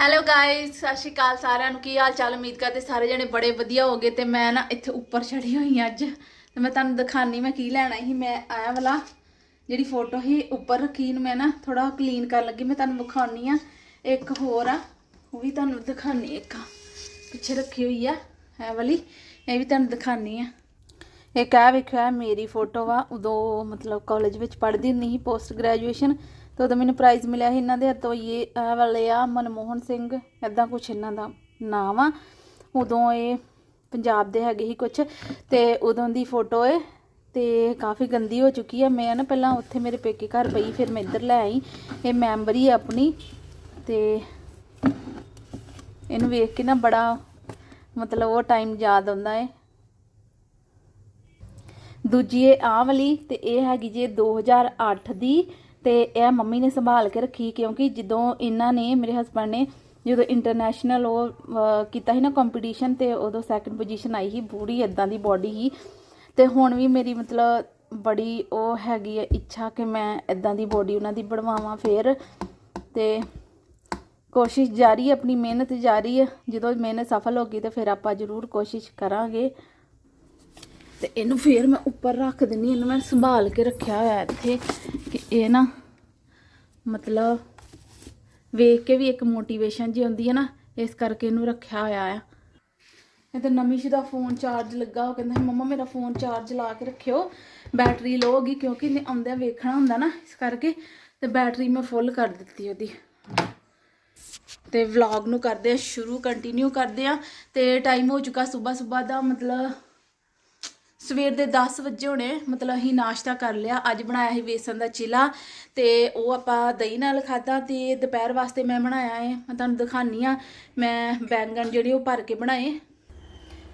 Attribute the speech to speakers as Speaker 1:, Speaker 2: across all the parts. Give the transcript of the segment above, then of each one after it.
Speaker 1: Hello guys ਸਤਿ ਸ਼੍ਰੀ ਅਕਾਲ ਸਾਰਿਆਂ ਨੂੰ। ਕੀ ਹਾਲ ਚਾਲ? ਉਮੀਦ ਕਰਦੇ ਸਾਰੇ ਜਣੇ ਬੜੇ ਵਧੀਆ ਹੋਗੇ ਤੇ ਮੈਂ ਨਾ ਇੱਥੇ ਉੱਪਰ ਚੜੀ ਹੋਈ ਹਾਂ ਅੱਜ। ਤੇ ਮੈਂ ਤੁਹਾਨੂੰ ਦਿਖਾਣੀ ਮੈਂ ਕੀ ਲੈਣਾ ਸੀ। ਮੈਂ ਆਇਆ ਵਾਲਾ ਜਿਹੜੀ ਫੋਟੋ ਸੀ ਉੱਪਰ ਰੱਖੀ ਨੂੰ ਮੈਂ ਨਾ ਥੋੜਾ ਕਲੀਨ ਕਰਨ ਲੱਗੀ। ਮੈਂ ਤੁਹਾਨੂੰ ਵਿਖਾਉਣੀ ਆ। ਇੱਕ ਹੋਰ ਆ, ਉਹ ਵੀ ਤੁਹਾਨੂੰ ਦਿਖਾਣੀ ਇੱਕ ਪਿੱਛੇ ਰੱਖੀ ਹੋਈ ਆ, ਇਹ ਵਾਲੀ, ਇਹ ਵੀ ਤੁਹਾਨੂੰ ਦਿਖਾਣੀ ਆ। ਇਹ ਆ ਵੇਖਿਓ, ਇਹ ਮੇਰੀ ਫੋਟੋ ਵਾ ਉਦੋਂ ਮਤਲਬ ਕਾਲਜ ਵਿੱਚ ਪੜ੍ਹਦੀ ਹੁੰਦੀ ਸੀ ਪੋਸਟ ਗ੍ਰੈਜੂਏਸ਼ਨ ਤੇ ਉਦੋਂ ਮੈਨੂੰ ਪ੍ਰਾਈਜ਼ ਮਿਲਿਆ ਸੀ ਇਹਨਾਂ ਦੇ ਹੱਥੋਂ ਇਹ ਇਹ ਵਾਲੇ ਆ ਮਨਮੋਹਨ ਸਿੰਘ ਐਦਾਂ ਕੁਛ ਇਹਨਾਂ ਦਾ ਨਾਮ ਆ। ਉਦੋਂ ਇਹ ਪੰਜਾਬ ਦੇ ਹੈਗੇ ਸੀ ਕੁਛ, ਤੇ ਉਦੋਂ ਦੀ ਫੋਟੋ ਏ, ਤੇ ਕਾਫੀ ਗੰਦੀ ਹੋ ਚੁੱਕੀ ਆ। ਮੈਂ ਨਾ ਪਹਿਲਾਂ ਉੱਥੇ ਮੇਰੇ ਪੇਕੇ ਘਰ ਪਈ, ਫਿਰ ਮੈਂ ਇੱਧਰ ਲੈ ਆਈ। ਇਹ ਮੈਂਬਰੀ ਆ ਆਪਣੀ, ਤੇ ਇਹਨੂੰ ਵੇਖ ਕੇ ਨਾ ਬੜਾ ਮਤਲਬ ਉਹ ਟਾਈਮ ਯਾਦ ਆਉਂਦਾ ਏ। ਦੂਜੀ ਇਹ ਆਹ ਵਾਲੀ, ਤੇ ਇਹ ਹੈਗੀ ਜੀ 2008 ਦੀ ਤੇ ਇਹ ਮੰਮੀ ਨੇ ਸੰਭਾਲ ਕੇ ਰੱਖੀ ਕਿਉਂਕਿ ਜਦੋਂ ਇਹਨਾਂ ਨੇ, ਮੇਰੇ ਹਸਬੰਡ ਨੇ ਜਦੋਂ ਇੰਟਰਨੈਸ਼ਨਲ ਉਹ ਕੀਤਾ ਸੀ ਨਾ ਕੰਪੀਟੀਸ਼ਨ ਤੇ ਉਦੋਂ ਸੈਕੰਡ ਪੋਜੀਸ਼ਨ ਆਈ ਸੀ ਪੂਰੀ ਇਦਾਂ ਦੀ ਬਾਡੀ ਸੀ। ਤੇ ਹੁਣ ਵੀ ਮੇਰੀ ਮਤਲਬ ਬੜੀ ਉਹ ਹੈਗੀ ਹੈ ਇੱਛਾ ਕਿ ਮੈਂ ਇਦਾਂ ਦੀ ਬਾਡੀ ਉਹਨਾਂ ਦੀ ਬਣਵਾਵਾਂ ਫੇਰ। ਤੇ ਕੋਸ਼ਿਸ਼ ਜਾਰੀ ਹੈ ਆਪਣੀ ਮਿਹਨਤ ਜਾਰੀ ਹੈ ਜਦੋਂ ਮਿਹਨਤ ਸਫਲ ਹੋ ਗਈ ਤੇ ਫਿਰ ਆਪਾਂ ਜ਼ਰੂਰ ਕੋਸ਼ਿਸ਼ ਕਰਾਂਗੇ। ਤੇ ਇਹਨੂੰ ਫੇਰ ਮੈਂ ਉੱਪਰ ਰੱਖ ਦਿੰਨੀ ਇਹਨੂੰ ਮੈਂ ਸੰਭਾਲ ਕੇ ਰੱਖਿਆ ਹੋਇਆ ਇੱਥੇ। ਇਹ ਨਾ ਮਤਲਬ ਵੇਖ ਕੇ ਵੀ ਇੱਕ ਮੋਟੀਵੇਸ਼ਨ ਜੀ ਹੁੰਦੀ ਹੈ ਨਾ ਇਸ ਕਰਕੇ ਇਹਨੂੰ ਰੱਖਿਆ ਹੋਇਆ ਆ। ਇਹ ਤਾਂ ਨਮੀਸ਼ ਦਾ ਫੋਨ ਚਾਰਜ ਲੱਗਾ ਉਹ ਕਹਿੰਦਾ ਸੀ, ਮੰਮਾ ਮੇਰਾ ਫੋਨ ਚਾਰਜ ਲਾ ਕੇ ਰੱਖਿਓ ਬੈਟਰੀ ਲੋ ਹੋ ਕਿਉਂਕਿ ਇਹਨੇ ਆਉਂਦਿਆਂ ਵੇਖਣਾ ਹੁੰਦਾ ਨਾ ਇਸ ਕਰਕੇ ਤੇ ਬੈਟਰੀ ਮੈਂ ਫੁੱਲ ਕਰ ਦਿੱਤੀ ਉਹਦੀ। ਤੇ ਵਲੌਗ ਨੂੰ ਕਰਦੇ ਆ ਸ਼ੁਰੂ ਕੰਟੀਨਿਊ ਕਰਦੇ ਆ ਤੇ ਟਾਈਮ ਹੋ ਚੁੱਕਾ ਸਵੇਰ ਸਵੇਰ ਦਾ ਮਤਲਬ ਸਵੇਰ ਦੇ 10 ਵਜੇ ਹੋਣੇ, ਮਤਲਬ ਅਸੀਂ ਨਾਸ਼ਤਾ ਕਰ ਲਿਆ। ਅੱਜ ਬਣਾਇਆ ਸੀ ਵੇਸਣ ਦਾ ਚਿਲਾ ਤੇ ਉਹ ਆਪਾਂ ਦਹੀਂ ਨਾਲ ਖਾਦਾ ਤੇ ਦੁਪਹਿਰ ਵਾਸਤੇ ਮੈਂ ਬਣਾਇਆ ਹੈ ਮੈਂ ਤੁਹਾਨੂੰ ਦਿਖਾਨੀ ਆ। ਮੈਂ ਬੈਂਗਣ ਜਿਹੜੇ ਉਹ ਭਰ ਕੇ ਬਣਾਏ।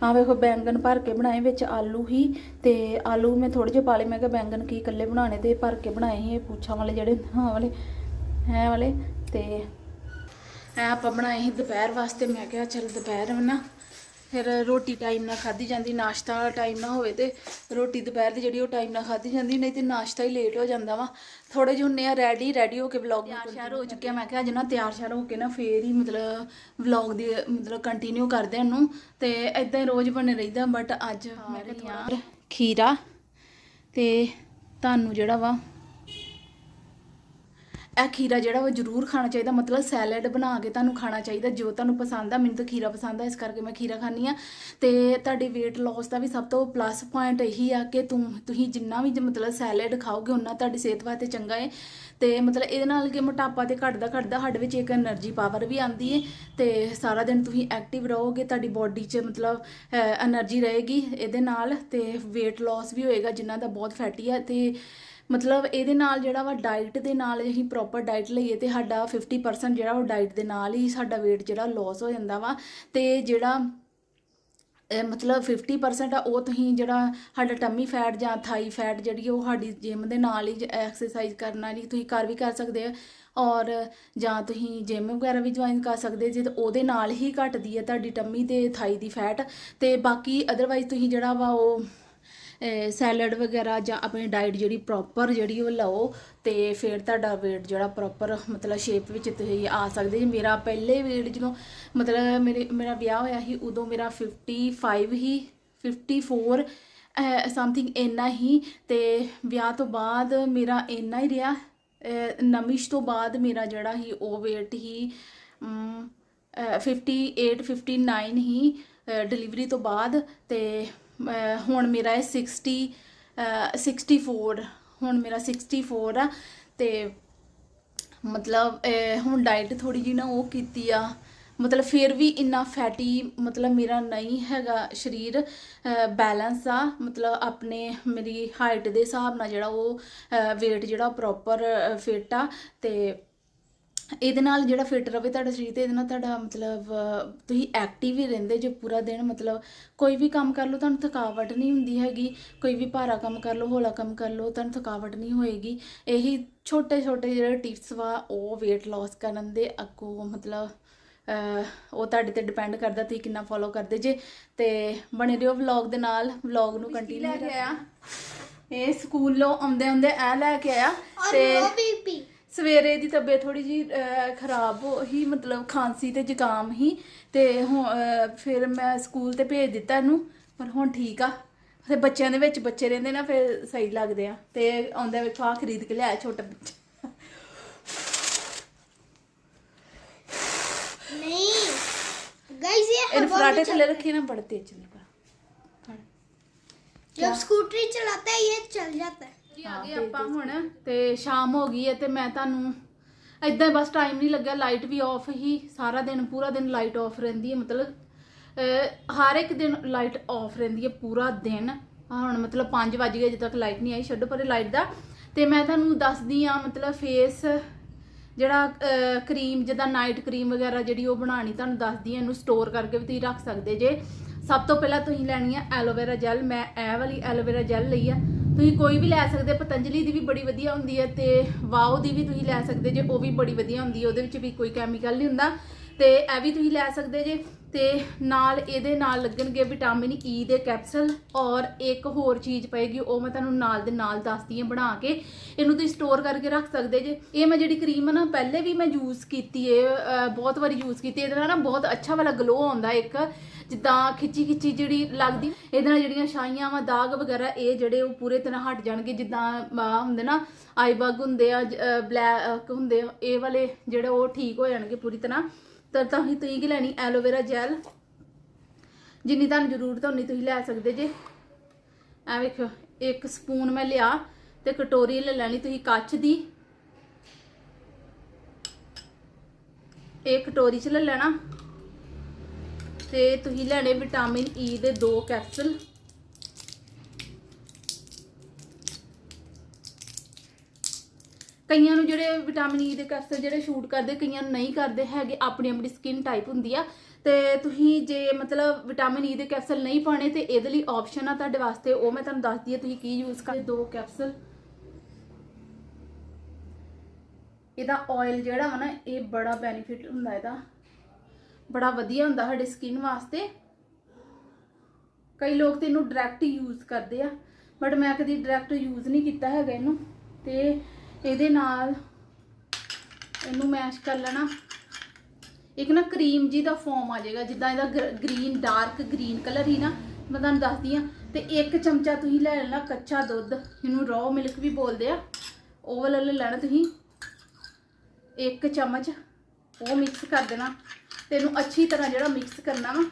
Speaker 1: ਆ ਵੇਖੋ, ਬੈਂਗਣ ਭਰ ਕੇ ਬਣਾਏ, ਵਿੱਚ ਆਲੂ ਹੀ ਤੇ ਆਲੂ ਮੈਂ ਥੋੜੇ ਜਿਹੇ ਪਾ ਲਏ। ਮੈਂ ਕਿਹਾ ਬੈਂਗਣ ਕੀ ਇਕੱਲੇ ਬਣਾਣੇ ਤੇ ਭਰ ਕੇ ਬਣਾਏ ਸੀ ਇਹ ਪੂਛਾਂ ਵਾਲੇ ਜਿਹੜੇ, ਹਾਂ ਵਾਲੇ, ਹੈ ਵਾਲੇ ਤੇ ਐ ਆਪਾਂ ਬਣਾਏ ਸੀ ਦੁਪਹਿਰ ਵਾਸਤੇ। ਮੈਂ ਕਿਹਾ ਚਲ ਦੁਪਹਿਰ ਨਾ। ਫਿਰ ਰੋਟੀ ਟਾਈਮ ਨਾਲ ਖਾਧੀ ਜਾਂਦੀ ਨਾਸ਼ਤਾ ਟਾਈਮ ਨਾਲ ਹੋਵੇ ਤੇ ਰੋਟੀ ਦੁਪਹਿਰ ਦੀ ਜਿਹੜੀ ਉਹ ਟਾਈਮ ਨਾਲ ਖਾਧੀ ਜਾਂਦੀ ਨਹੀਂ ਤੇ ਨਾਸ਼ਤਾ ਹੀ ਲੇਟ ਹੋ ਜਾਂਦਾ ਵਾ। ਥੋੜੇ ਜਿਹੇ ਹੁੰਨੇ ਆ ਰੈਡੀ ਰੈਡੀ ਹੋ ਕੇ ਵਲੌਗ ਨੂੰ ਤਿਆਰ ਹੋ ਚੁੱਕਿਆ ਮੈਂ ਕਿਹਾ ਅੱਜ ਨਾ ਤਿਆਰ ਸ਼ਿਆਰ ਹੋ ਕੇ ਨਾ ਫੇਰ ਹੀ ਮਤਲਬ ਵਲੌਗ ਦੀ ਮਤਲਬ ਕੰਟੀਨਿਊ ਕਰਦੇ ਹਾਂ ਉਹਨੂੰ। ਤੇ ਇਦਾਂ ਹੀ ਰੋਜ਼ ਬਣੇ ਰਹੀਦਾ ਬਟ ਅੱਜ ਮੈਂ ਕਿਹਾ ਖੀਰਾ ਤੇ ਤੁਹਾਨੂੰ ਜਿਹੜਾ ਵਾ ਇਹ ਖੀਰਾ ਜਿਹੜਾ ਉਹ ਜ਼ਰੂਰ ਖਾਣਾ ਚਾਹੀਦਾ, ਮਤਲਬ ਸੈਲਡ ਬਣਾ ਕੇ ਤੁਹਾਨੂੰ ਖਾਣਾ ਚਾਹੀਦਾ, ਜੋ ਤੁਹਾਨੂੰ ਪਸੰਦ ਆ। ਮੈਨੂੰ ਤਾਂ ਖੀਰਾ ਪਸੰਦ ਆ, ਇਸ ਕਰਕੇ ਮੈਂ ਖੀਰਾ ਖਾਣੀ ਆ। ਤੇ ਤੁਹਾਡੀ weight loss ਦਾ ਵੀ ਸਭ ਤੋਂ ਪਲੱਸ ਪੁਆਇੰਟ ਇਹੀ ਆ ਕਿ ਤੂੰ ਤੁਸੀਂ ਜਿੰਨਾ ਵੀ ਮਤਲਬ ਸੈਲਡ ਖਾਓਗੇ ਉਹਨਾਂ ਤੁਹਾਡੀ ਸਿਹਤ ਵਾਸਤੇ ਚੰਗਾ ਹੈ ਤੇ ਮਤਲਬ ਇਹਦੇ ਨਾਲ ਕਿ ਮੋਟਾਪਾ ਤੇ ਘਟਦਾ ਘਟਦਾ ਸਾਡੇ ਵਿੱਚ ਇੱਕ એનર્ਜੀ ਪਾਵਰ ਵੀ ਆਉਂਦੀ ਹੈ ਤੇ ਸਾਰਾ ਦਿਨ ਤੁਸੀਂ ਐਕਟਿਵ ਰਹੋਗੇ, ਤੁਹਾਡੀ ਬੋਡੀ 'ਚ ਮਤਲਬ એનર્ਜੀ ਰਹੇਗੀ ਇਹਦੇ ਨਾਲ। ਤੇ weight loss ਵੀ ਹੋਏਗਾ ਜਿਨ੍ਹਾਂ ਦਾ ਬਹੁਤ ਫੈਟੀ ਆ। ਤੇ ਮਤਲਬ ਇਹਦੇ ਨਾਲ ਜਿਹੜਾ ਵਾ ਡਾਈਟ ਦੇ ਨਾਲ ਅਸੀਂ ਪ੍ਰੋਪਰ ਡਾਈਟ ਲਈਏ ਤੇ ਸਾਡਾ 50% ਜਿਹੜਾ ਉਹ ਡਾਈਟ ਦੇ ਨਾਲ ਹੀ ਸਾਡਾ weight ਜਿਹੜਾ ਲਾਸ ਹੋ ਜਾਂਦਾ ਵਾ ਤੇ ਜਿਹੜਾ ਮਤਲਬ 50% ਆ ਉਹ ਤੁਸੀਂ ਜਿਹੜਾ ਸਾਡਾ ਟਮੀ ਫੈਟ ਜਾਂ ਥਾਈ ਫੈਟ ਜਿਹੜੀ ਉਹ ਸਾਡੀ ਜਿਮ ਦੇ ਨਾਲ ਹੀ ਐਕਸਰਸਾਈਜ਼ ਕਰਨਾ ਨਹੀਂ ਤੁਸੀਂ ਘਰ ਵੀ ਕਰ ਸਕਦੇ ਆ ਔਰ ਜਾਂ ਤੁਸੀਂ ਜਿਮ ਵਗੈਰਾ ਵੀ ਜੁਆਇਨ ਕਰ ਸਕਦੇ ਜੇ ਉਹਦੇ ਨਾਲ ਹੀ ਘਟਦੀ ਹੈ ਤੁਹਾਡੀ ਟਮੀ ਤੇ ਥਾਈ ਦੀ ਫੈਟ ਤੇ ਬਾਕੀ ਅਦਰਵਾਈਜ਼ ਤੁਸੀਂ ਜਿਹੜਾ ਵਾ ਉਹ ਸੈਲਡ ਵਗੈਰਾ ਜਾਂ ਆਪਣੀ ਡਾਈਟ ਜਿਹੜੀ ਪ੍ਰੋਪਰ ਜਿਹੜੀ ਉਹ ਲਓ ਤੇ ਫਿਰ ਤੁਹਾਡਾ weight ਜਿਹੜਾ ਪ੍ਰੋਪਰ ਮਤਲਬ ਸ਼ੇਪ ਵਿੱਚ ਤੁਸੀਂ ਆ ਸਕਦੇ ਜੀ। ਮੇਰਾ ਪਹਿਲੇ weight ਜਦੋਂ ਮਤਲਬ ਮੇਰੇ ਮੇਰਾ ਵਿਆਹ ਹੋਇਆ ਸੀ ਉਦੋਂ ਮੇਰਾ 55 ਹੀ 54 ਸਮਥਿੰਗ ਇੰਨਾ ਹੀ ਤੇ ਵਿਆਹ ਤੋਂ ਬਾਅਦ ਮੇਰਾ ਇੰਨਾ ਹੀ ਰਿਹਾ। ਅਹ, ਨਮਿਸ਼ ਤੋਂ ਬਾਅਦ ਮੇਰਾ ਜਿਹੜਾ ਹੀ ਉਹ weight ਹੀ ਅਮ, ਅਹ, 58 59 ਹੀ ਡਿਲੀਵਰੀ ਤੋਂ ਬਾਅਦ ਤੇ ਹੁਣ ਮੇਰਾ ਹੈ 60 ਅਹ, 64 ਹੁਣ ਮੇਰਾ 64 ਆ ਤੇ ਮਤਲਬ ਹੁਣ ਡਾਈਟ ਥੋੜੀ ਜੀ ਨਾ ਉਹ ਕੀਤੀ ਆ। ਮਤਲਬ ਫਿਰ ਵੀ ਇੰਨਾ ਫੈਟੀ ਮਤਲਬ ਮੇਰਾ ਨਹੀਂ ਹੈਗਾ ਸਰੀਰ ਬੈਲੈਂਸ ਆ। ਮਤਲਬ ਆਪਣੇ ਮੇਰੀ ਹਾਈਟ ਦੇ ਹਿਸਾਬ ਨਾਲ ਜਿਹੜਾ ਉਹ weight ਜਿਹੜਾ ਪ੍ਰੋਪਰ ਫਿਟ ਆ ਤੇ ਇਹਦੇ ਨਾਲ ਜਿਹੜਾ ਫਿਟ ਰਵੇ ਤੁਹਾਡਾ ਸਰੀਰ ਤੇ ਇਹਦੇ ਨਾਲ ਤੁਹਾਡਾ ਮਤਲਬ ਤੁਸੀਂ ਐਕਟਿਵ ਹੀ ਰਹਿੰਦੇ ਜੇ ਪੂਰਾ ਦਿਨ ਮਤਲਬ ਕੋਈ ਵੀ ਕੰਮ ਕਰ ਲਓ ਤੁਹਾਨੂੰ ਥਕਾਵਟ ਨਹੀਂ ਹੁੰਦੀ ਹੈਗੀ। ਕੋਈ ਵੀ ਭਾਰਾ ਕੰਮ ਕਰ ਲਓ ਹੌਲਾ ਕੰਮ ਕਰ ਲਓ ਤੁਹਾਨੂੰ ਥਕਾਵਟ ਨਹੀਂ ਹੋਏਗੀ। ਇਹੀ ਛੋਟੇ ਛੋਟੇ ਜਿਹੜੇ ਟਿਪਸ ਵਾ ਉਹ weight loss ਕਰਨ ਦੇ ਅੱਗੋਂ ਮਤਲਬ ਉਹ ਤੁਹਾਡੇ ਤੇ ਡਿਪੈਂਡ ਕਰਦਾ ਤੁਸੀਂ ਕਿੰਨਾ ਫੋਲੋ ਕਰਦੇ ਜੇ। ਤੇ ਬਣੇ ਰਹੋ ਵਲੌਗ ਦੇ ਨਾਲ ਵਲੌਗ ਨੂੰ ਕੰਟੀਨਿਊ ਲੈ ਕੇ ਆਇਆ। ਇਹ ਸਕੂਲੋਂ ਆਉਂਦੇ ਆਉਂਦੇ ਐ ਲੈ ਕੇ ਆਇਆ। ਤੇ ਸਵੇਰੇ ਦੀ ਤਬੀਅਤ ਥੋੜੀ ਜੀ ਖਰਾਬ ਹੀ ਮਤਲਬ ਖਾਂਸੀ ਤੇ ਜ਼ੁਕਾਮ ਹੀ ਤੇ ਹੁਣ ਅਹ, ਫਿਰ ਮੈਂ ਸਕੂਲ ਤੇ ਭੇਜ ਦਿੱਤਾ ਇਹਨੂੰ ਪਰ ਹੁਣ ਠੀਕ ਆ ਤੇ ਬੱਚਿਆਂ ਦੇ ਵਿੱਚ ਬੱਚੇ ਰਹਿੰਦੇ ਨਾ ਫਿਰ ਸਹੀ ਲੱਗਦੇ ਆ ਤੇ ਆਉਂਦਾ ਵੇਖੋ ਆ ਖਰੀਦ ਕੇ ਲਿਆਇਆ ਛੋਟਾ ਬੱਚਾ
Speaker 2: नहीं गाइस ये
Speaker 1: ਇਹਨੂੰ
Speaker 2: हवा
Speaker 1: ਫਰਾਟੇ
Speaker 2: में
Speaker 1: ਥੱਲੇ
Speaker 2: चल-
Speaker 1: ਰੱਖੀ ਨਾ ਬੜਾ ਤੇਜ਼ ਚੱਲੂਗਾ
Speaker 2: जब स्कूटरी चलाता है ये चल जाता है
Speaker 1: ਜੀ ਆ ਗਏ ਆਪਾਂ ਹੁਣ ਤੇ ਸ਼ਾਮ ਹੋ ਗਈ ਹੈ ਤੇ ਮੈਂ ਤੁਹਾਨੂੰ ਇਦਾਂ ਬਸ ਟਾਈਮ ਨਹੀਂ ਲੱਗਿਆ ਲਾਈਟ ਵੀ ਆਫ ਹੀ ਸਾਰਾ ਦਿਨ ਪੂਰਾ ਦਿਨ ਲਾਈਟ ਆਫ ਰਹਿੰਦੀ ਹੈ ਮਤਲਬ ਹਰ ਇੱਕ ਦਿਨ ਲਾਈਟ ਆਫ ਰਹਿੰਦੀ ਹੈ ਪੂਰਾ ਦਿਨ। ਹੁਣ ਮਤਲਬ 5 ਵਜ ਗਏ ਅਜੇ ਤੱਕ ਲਾਈਟ ਨਹੀਂ ਆਈ ਛੱਡੋ ਪਰੇ ਲਾਈਟ ਦਾ। ਤੇ ਮੈਂ ਤੁਹਾਨੂੰ ਦੱਸਦੀ ਆ ਮਤਲਬ ਫੇਸ ਜਿਹੜਾ ਕਰੀਮ ਜਿੱਦਾਂ ਨਾਈਟ ਕਰੀਮ ਵਗੈਰਾ ਜਿਹੜੀ ਉਹ ਬਣਾਣੀ ਤੁਹਾਨੂੰ ਦੱਸਦੀ ਆ ਇਹਨੂੰ ਸਟੋਰ ਕਰਕੇ ਵੀ ਤੁਸੀਂ ਰੱਖ ਸਕਦੇ ਜੇ। ਸਭ ਤੋਂ ਪਹਿਲਾਂ ਤੁਸੀਂ ਲੈਣੀ ਆ ਐਲੋਵੇਰਾ ਜੈਲ ਮੈਂ ਇਹ ਵਾਲੀ ਐਲੋਵੇਰਾ ਜੈਲ ਲਈ ਆ। ਤੁਸੀਂ ਕੋਈ ਵੀ ਲੈ ਸਕਦੇ ਪਤੰਜਲੀ ਦੀ ਵੀ ਬੜੀ ਵਧੀਆ ਹੁੰਦੀ ਹੈ ਤੇ ਵਾਓ ਦੀ ਵੀ ਤੁਸੀਂ ਲੈ ਸਕਦੇ ਜੇ, ਉਹ ਵੀ ਬੜੀ ਵਧੀਆ ਹੁੰਦੀ ਹੈ ਉਹਦੇ ਵਿੱਚ ਵੀ ਕੋਈ ਕੈਮੀਕਲ ਨਹੀਂ ਹੁੰਦਾ ਤੇ ਇਹ ਵੀ ਤੁਸੀਂ ਲੈ ਸਕਦੇ ਜੇ। ਤੇ ਨਾਲ ਇਹਦੇ ਨਾਲ ਲੱਗਣਗੇ ਵਿਟਾਮਿਨ ਈ ਦੇ ਕੈਪਸੂਲ ਔਰ ਇੱਕ ਹੋਰ ਚੀਜ਼ ਪਏਗੀ, ਉਹ ਮੈਂ ਤੁਹਾਨੂੰ ਨਾਲ ਦੇ ਨਾਲ ਦੱਸਦੀ ਹਾਂ ਬਣਾ ਕੇ। ਇਹਨੂੰ ਤੁਸੀਂ ਸਟੋਰ ਕਰਕੇ ਰੱਖ ਸਕਦੇ ਜੇ। ਇਹ ਮੈਂ ਜਿਹੜੀ ਕਰੀਮ ਹੈ ਨਾ, ਪਹਿਲੇ ਵੀ ਮੈਂ ਯੂਜ਼ ਕੀਤੀ ਹੈ ਬਹੁਤ ਵਾਰੀ ਯੂਜ਼ ਕੀਤੀ ਇਹਦੇ ਨਾਲ ਨਾ ਬਹੁਤ ਅੱਛਾ ਵਾਲਾ ਗਲੋ ਆਉਂਦਾ ਇੱਕ, ਜਿੱਦਾਂ ਖਿੱਚੀ ਖਿੱਚੀ ਜਿਹੜੀ ਲੱਗਦੀ। ਇਹਦੇ ਨਾਲ ਜਿਹੜੀਆਂ ਛਾਈਆਂ ਵਾ, ਦਾਗ ਵਗੈਰਾ, ਇਹ ਜਿਹੜੇ ਉਹ ਪੂਰੇ ਤਰ੍ਹਾਂ ਹਟ ਜਾਣਗੇ। ਜਿੱਦਾਂ ਹੁੰਦੇ ਨਾ ਆਈ ਬਗ ਹੁੰਦੇ ਆ ਬਲੈਕ ਹੁੰਦੇ ਇਹ ਵਾਲੇ ਜਿਹੜੇ ਉਹ ਠੀਕ ਹੋ ਜਾਣਗੇ ਪੂਰੀ ਤਰ੍ਹਾਂ। ਤਾਂ ਤਾਂ ਤੁਸੀਂ ਕੀ ਲੈਣੀ? Aloe vera gel. ਜਿੰਨੀ ਤੁਹਾਨੂੰ ਜ਼ਰੂਰਤ ਉਨੀ ਤੁਸੀਂ ਲੈ ਸਕਦੇ ਜੇ। ਐ ਵੇਖੋ ਇੱਕ ਸਪੂਨ ਮੈਂ ਲਿਆ ਤੇ ਕਟੋਰੀ ਲੈ ਲੈਣੀ ਤੁਸੀਂ ਕੱਚ ਦੀ। ਇਹ ਕਟੋਰੀ ਚ ਲੈ ਲੈਣਾ। ਤੇ ਤੁਸੀਂ ਲੈਣੇ ਵਿਟਾਮਿਨ ਈ ਦੇ ਦੋ ਕੈਪਸੂਲ। ਕਈਆਂ ਨੂੰ ਜਿਹੜੇ ਵਿਟਾਮਿਨ ਈ e ਦੇ ਕੈਪਸੂਲ ਜਿਹੜੇ ਸ਼ੂਟ ਕਰਦੇ, ਕਈਆਂ ਨੂੰ ਨਹੀਂ ਕਰਦੇ, ਹੈਗੇ ਆਪਣੀ ਆਪਣੀ ਸਕਿਨ ਟਾਈਪ ਹੁੰਦੀ ਆ। ਤੇ ਤੁਸੀਂ ਜੇ ਮਤਲਬ ਵਿਟਾਮਿਨ ਈ e ਦੇ ਕੈਪਸੂਲ ਨਹੀਂ ਪਾਣੇ ਤੇ ਇਹਦੇ ਲਈ ਆਪਸ਼ਨ ਆ ਤੁਹਾਡੇ ਵਾਸਤੇ। ਉਹ ਮੈਂ ਤੁਹਾਨੂੰ ਦੱਸਦੀ ਆ ਤੁਸੀਂ ਕੀ ਯੂਜ਼ ਕਰਦੇ ਦੋ ਕੈਪਸੂਲ ਇਹਦਾ ਆਇਲ ਜਿਹੜਾ ਵਾ ਨਾ, ਇਹ ਬੜਾ ਬੈਨੀਫਿਟ ਹੁੰਦਾ ਇਹਦਾ। ਬੜਾ ਵਧੀਆ ਹੁੰਦਾ ਸਾਡੇ ਸਕਿਨ ਵਾਸਤੇ। ਕਈ ਲੋਕ ਤੇ ਇਹਨੂੰ ਡਾਇਰੈਕਟ ਯੂਜ਼ ਕਰਦੇ ਆ। ਬਟ ਮੈਂ ਕਦੀ ਡਾਇਰੈਕਟ ਯੂਜ਼ ਨਹੀਂ ਕੀਤਾ ਹੈਗਾ ਇਹਨੂੰ। ਤੇ ਇਹਦੇ ਨਾਲ ਇਹਨੂੰ ਮੈਸ਼ ਕਰ ਲੈਣਾ। ਇੱਕ ਨਾ ਕਰੀਮ ਜੀ ਦਾ ਫਾਰਮ ਆ ਜਾਏਗਾ, ਜਿੱਦਾਂ ਇਹਦਾ ਗ੍ਰੀਨ ਡਾਰਕ ਗ੍ਰੀਨ ਕਲਰ ਹੀ ਨਾ, ਮੈਂ ਤੁਹਾਨੂੰ ਦੱਸਦੀ ਆ ਤੇ ਇੱਕ ਚਮਚਾ ਤੁਸੀਂ ਲੈ ਲੈਣਾ ਕੱਚਾ ਦੁੱਧ, ਇਹਨੂੰ ਰॉ ਮਿਲਕ ਵੀ ਬੋਲਦੇ ਆ। ਉਹ ਵਾਲਾ ਲੈ ਲੈਣਾ ਤੁਸੀਂ। ਇੱਕ ਚਮਚ, ਉਹ ਮਿਕਸ ਕਰ ਦੇਣਾ। ਤੇ ਇਹਨੂੰ ਅੱਛੀ ਤਰ੍ਹਾਂ ਜਿਹੜਾ ਮਿਕਸ ਕਰਨਾ ਵਾ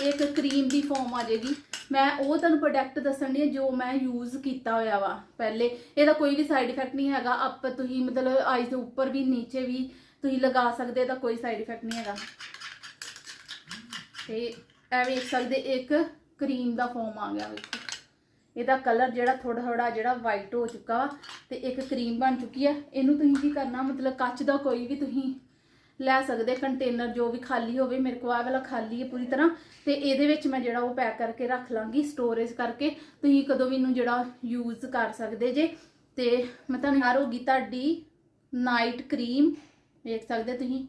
Speaker 1: ਇੱਕ ਕਰੀਮ ਦੀ ਫਾਰਮ ਆ ਜਾਏਗੀ। ਮੈਂ ਉਹ ਤੁਹਾਨੂੰ ਪ੍ਰੋਡਕਟ ਦੱਸਣ ਦੀ ਜੋ ਮੈਂ ਯੂਜ਼ ਕੀਤਾ ਹੋਇਆ ਵਾ ਪਹਿਲੇ। ਇਹਦਾ ਕੋਈ ਵੀ ਸਾਈਡ ਇਫੈਕਟ ਨਹੀਂ ਹੈਗਾ। ਆਪ ਤੁਸੀਂ ਮਤਲਬ ਆਈਜ਼ ਦੇ ਉੱਪਰ ਵੀ, ਨੀਚੇ ਵੀ ਤੁਸੀਂ ਲਗਾ ਸਕਦੇ ਇਹਦਾ ਕੋਈ ਸਾਈਡ ਇਫੈਕਟ ਨਹੀਂ ਹੈਗਾ। ਤੇ ਇਹ ਵੇਖ ਸਕਦੇ, ਇੱਕ ਕਰੀਮ ਦਾ ਫੋਮ ਆ ਗਿਆ ਵੇਖੋ। ਇਹਦਾ ਕਲਰ ਜਿਹੜਾ ਥੋੜਾ ਥੋੜਾ ਜਿਹੜਾ ਵਾਈਟ ਹੋ ਚੁੱਕਾ ਵਾ ਤੇ ਇੱਕ ਕਰੀਮ ਬਣ ਚੁੱਕੀ ਆ। ਇਹਨੂੰ ਤੁਸੀਂ ਕੀ ਕਰਨਾ, ਮਤਲਬ ਕੱਚ ਦਾ ਕੋਈ ਵੀ ਤੁਸੀਂ ਲੈ ਸਕਦੇ ਕੰਟੇਨਰ ਜੋ ਵੀ ਖਾਲੀ ਹੋਵੇ, ਮੇਰੇ ਕੋਲ ਆਹ ਵਾਲਾ ਖਾਲੀ ਹੈ ਪੂਰੀ ਤਰ੍ਹਾਂ, ਤੇ ਇਹਦੇ ਵਿੱਚ ਮੈਂ ਜਿਹੜਾ ਉਹ ਪੈਕ ਕਰਕੇ ਰੱਖ ਲਾਂਗੀ ਸਟੋਰੇਜ ਕਰਕੇ। ਤੁਸੀਂ ਕਦੋਂ ਵੀ ਇਹਨੂੰ ਜਿਹੜਾ ਯੂਜ਼ ਕਰ ਸਕਦੇ ਜੇ। ਤੇ ਮੈਂ ਤੁਹਾਨੂੰ ਯਾਰ ਹੋਗੀ ਤੁਹਾਡੀ ਨਾਈਟ ਕਰੀਮ ਵੇਖ ਸਕਦੇ ਤੁਸੀਂ?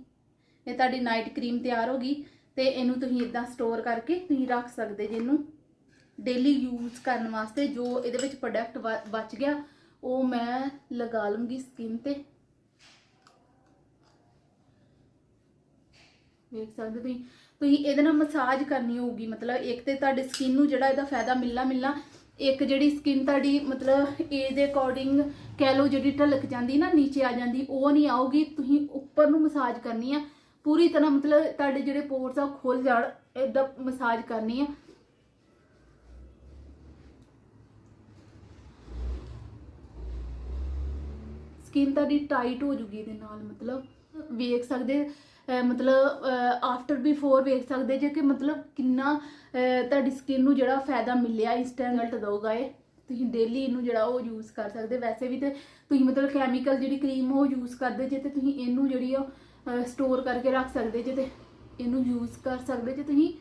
Speaker 1: ਇਹ ਤੁਹਾਡੀ ਨਾਈਟ ਕਰੀਮ ਤਿਆਰ ਹੋ ਗਈ, ਤੇ ਇਹਨੂੰ ਤੁਸੀਂ ਇਦਾਂ ਸਟੋਰ ਕਰਕੇ ਤੁਸੀਂ ਰੱਖ ਸਕਦੇ ਜੇ ਇਹਨੂੰ। ਡੇਲੀ ਯੂਜ਼ ਕਰਨ ਵਾਸਤੇ ਜੋ ਇਹਦੇ ਵਿੱਚ ਪ੍ਰੋਡਕਟ ਬਚ ਗਿਆ, ਉਹ ਮੈਂ ਲਗਾ ਲੂੰਗੀ ਸਕਿਨ ਤੇ। ਵੇਖ ਸਕਦੇ ਤੁਸੀਂ। ਤੁਸੀਂ ਇਹਦੇ ਨਾਲ ਮਸਾਜ ਕਰਨੀ ਹੋਊਗੀ, ਮਤਲਬ ਇੱਕ ਤੇ ਤੁਹਾਡੇ ਸਕਿਨ ਨੂੰ ਜਿਹੜਾ ਇਹਦਾ ਫਾਇਦਾ ਮਿਲਣਾ ਮਿਲਣਾ। ਇੱਕ ਜਿਹੜੀ ਸਕਿਨ ਤੁਹਾਡੀ, ਮਤਲਬ ਏਜ ਦੇ ਅਕੋਰਡਿੰਗ ਕਹਿ ਲਓ ਜਿਹੜੀ ਢਲਕ ਜਾਂਦੀ ਨਾ, ਨੀਚੇ ਆ ਜਾਂਦੀ, ਉਹ ਨਹੀਂ ਆਊਗੀ। ਤੁਸੀਂ ਉੱਪਰ ਨੂੰ ਮਸਾਜ ਕਰਨੀ ਆ। ਪੂਰੀ ਤਰ੍ਹਾਂ ਮਤਲਬ ਤੁਹਾਡੇ ਜਿਹੜੇ ਪੋਰਸ ਆ, ਉਹ ਖੁੱਲ ਜਾਣ, ਏਦਾਂ ਮਸਾਜ ਕਰਨੀ ਆ। ਸਕਿਨ ਤੁਹਾਡੀ ਟਾਈਟ ਹੋ ਜੂਗੀ ਇਹਦੇ ਨਾਲ, ਮਤਲਬ ਵੇਖ ਸਕਦੇ ਮਤਲਬ ਆਫਟਰ ਬਿਫੋਰ ਵੇਖ ਸਕਦੇ ਜੇ ਕਿ ਮਤਲਬ ਕਿੰਨਾ ਤੁਹਾਡੀ ਸਕਿਨ ਨੂੰ ਜਿਹੜਾ ਫਾਇਦਾ ਮਿਲਿਆ ਇੰਸਟੈਂਟ ਰਿਜ਼ਲਟ ਦਊਗਾ ਇਹ। ਤੁਸੀਂ ਡੇਲੀ ਇਹਨੂੰ ਜਿਹੜਾ ਉਹ ਯੂਜ਼ ਕਰ ਸਕਦੇ। ਵੈਸੇ ਵੀ ਤੇ ਤੁਸੀਂ ਮਤਲਬ ਕੈਮੀਕਲ ਜਿਹੜੀ ਕਰੀਮ ਉਹ ਯੂਜ਼ ਕਰਦੇ ਜੇ ਤੇ ਤੁਸੀਂ ਇਹਨੂੰ ਜਿਹੜੀ ਉਹ ਸਟੋਰ ਕਰਕੇ ਰੱਖ ਸਕਦੇ ਜੇ ਤੇ ਇਹਨੂੰ ਯੂਜ਼ ਕਰ ਸਕਦੇ ਜੇ ਤੁਸੀਂ।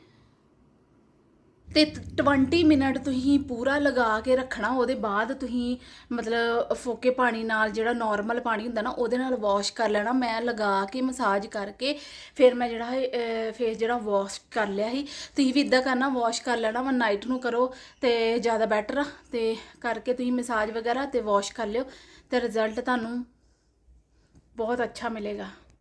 Speaker 1: ਤੇ 20 ਮਿੰਟ ਤੁਸੀਂ ਪੂਰਾ ਲਗਾ ਕੇ ਰੱਖਣਾ, ਉਹਦੇ ਬਾਅਦ ਤੁਸੀਂ ਮਤਲਬ ਫੋਕੇ ਪਾਣੀ ਨਾਲ ਜਿਹੜਾ ਨਾਰਮਲ ਪਾਣੀ ਹੁੰਦਾ ਨਾ, ਉਹਦੇ ਨਾਲ ਵਾਸ਼ ਕਰ ਲੈਣਾ। ਮੈਂ ਲਗਾ ਕੇ ਮਸਾਜ ਕਰਕੇ ਫਿਰ ਮੈਂ ਜਿਹੜਾ ਫੇਸ ਜਿਹੜਾ ਵਾਸ਼ ਕਰ ਲਿਆ ਸੀ, ਤੁਸੀਂ ਵੀ ਇਦਾਂ ਕਰਨਾ ਵਾਸ਼ ਕਰ ਲੈਣਾ ਵਾ ਨਾਈਟ ਨੂੰ ਕਰੋ ਤੇ ਜ਼ਿਆਦਾ ਬੈਟਰ ਆ। ਤੇ ਕਰਕੇ ਤੁਸੀਂ ਮਸਾਜ ਵਗੈਰਾ ਤੇ ਵਾਸ਼ ਕਰ ਲਿਓ ਤੇ ਰਿਜ਼ਲਟ ਤੁਹਾਨੂੰ ਬਹੁਤ ਅੱਛਾ ਮਿਲੇਗਾ।